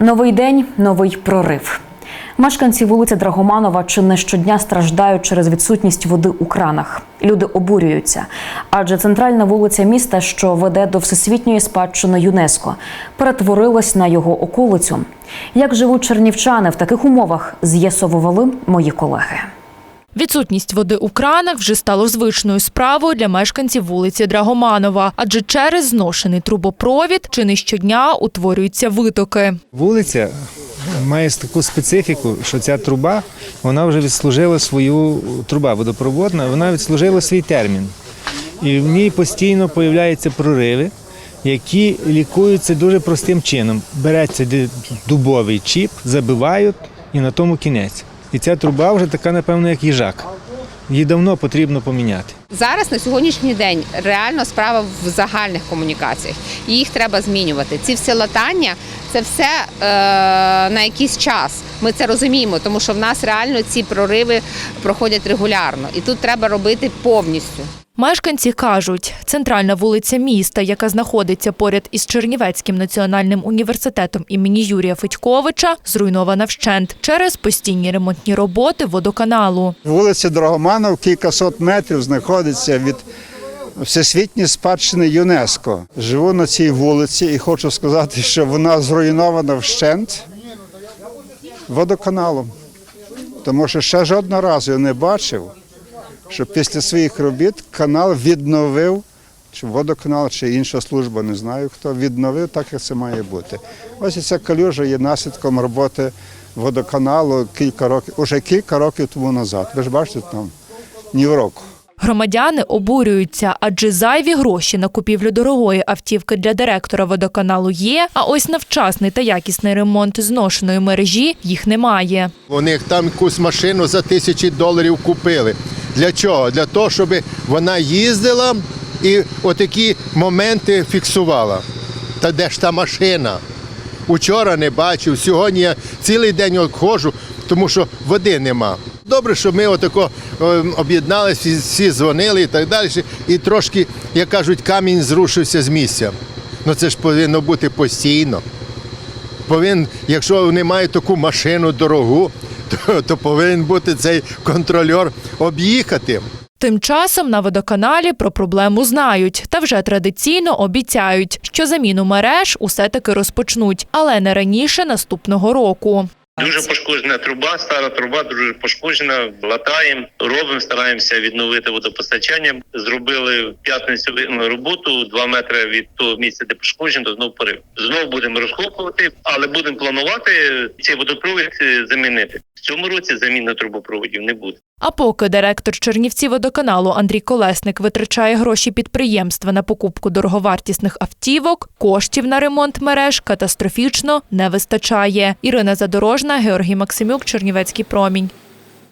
Новий день, новий прорив. Мешканці вулиці Драгоманова чи не щодня страждають через відсутність води у кранах. Люди обурюються, адже центральна вулиця міста, що веде до всесвітньої спадщини ЮНЕСКО, перетворилась на його околицю. Як живуть чернівчани в таких умовах, з'ясовували мої колеги. Відсутність води у кранах вже стало звичною справою для мешканців вулиці Драгоманова, адже через зношений трубопровід чи не щодня утворюються витоки. Вулиця має таку специфіку, що ця труба вона вже відслужила свою труба водопроводна, вона відслужила свій термін. І в ній постійно появляються прориви, які лікуються дуже простим чином. Береться дубовий чіп, забивають і на тому кінець. І ця труба вже така, напевно, як їжак. Її давно потрібно поміняти. Зараз на сьогоднішній день реально справа в загальних комунікаціях. Їх треба змінювати. Ці всі латання це все е, на якийсь час. Ми це розуміємо, тому що в нас реально ці прориви проходять регулярно, і тут треба робити повністю. Мешканці кажуть, центральна вулиця міста, яка знаходиться поряд із Чернівецьким національним університетом імені Юрія Федьковича, зруйнована вщент через постійні ремонтні роботи водоканалу. Вулиця Драгоманов кількасот метрів знаходиться від всесвітньої спадщини ЮНЕСКо. Живу на цій вулиці і хочу сказати, що вона зруйнована вщент водоканалом. Тому що ще жодного разу я не бачив, що після своїх робіт канал відновив, чи водоканал, чи інша служба, не знаю хто, відновив так, як це має бути. Ось ця калюжа є наслідком роботи водоканалу кілька років, уже кілька років тому назад. Ви ж бачите там ні в року. Громадяни обурюються, адже зайві гроші на купівлю дорогої автівки для директора водоканалу є. А ось на вчасний та якісний ремонт зношеної мережі їх немає. Вони там якусь машину за тисячі доларів купили. Для чого? Для того, щоб вона їздила і отакі моменти фіксувала. Та де ж та машина? Учора не бачив, сьогодні я цілий день ходжу, тому що води нема. Добре, що ми отако е, об'єдналися, всі, дзвонили і так далі. І трошки, як кажуть, камінь зрушився з місця. Ну це ж повинно бути постійно повинен, якщо мають таку машину дорогу, то, то повинен бути цей контрольор об'їхати. Тим часом на водоканалі про проблему знають та вже традиційно обіцяють, що заміну мереж усе таки розпочнуть, але не раніше наступного року. Дуже пошкоджена труба, стара труба дуже пошкоджена. Латаємо, робимо, стараємося відновити водопостачання. Зробили в п'ятницю ну, роботу два метри від того місця, де пошкоджено, то знов порив. Знову будемо розкопувати, але будемо планувати цей водопровід е, замінити. В цьому році заміни трубопроводів не буде. А поки директор Чернівці водоканалу Андрій Колесник витрачає гроші підприємства на покупку дороговартісних автівок, коштів на ремонт мереж катастрофічно не вистачає. Ірина Задорожна, Георгій Максимюк, Чернівецький промінь.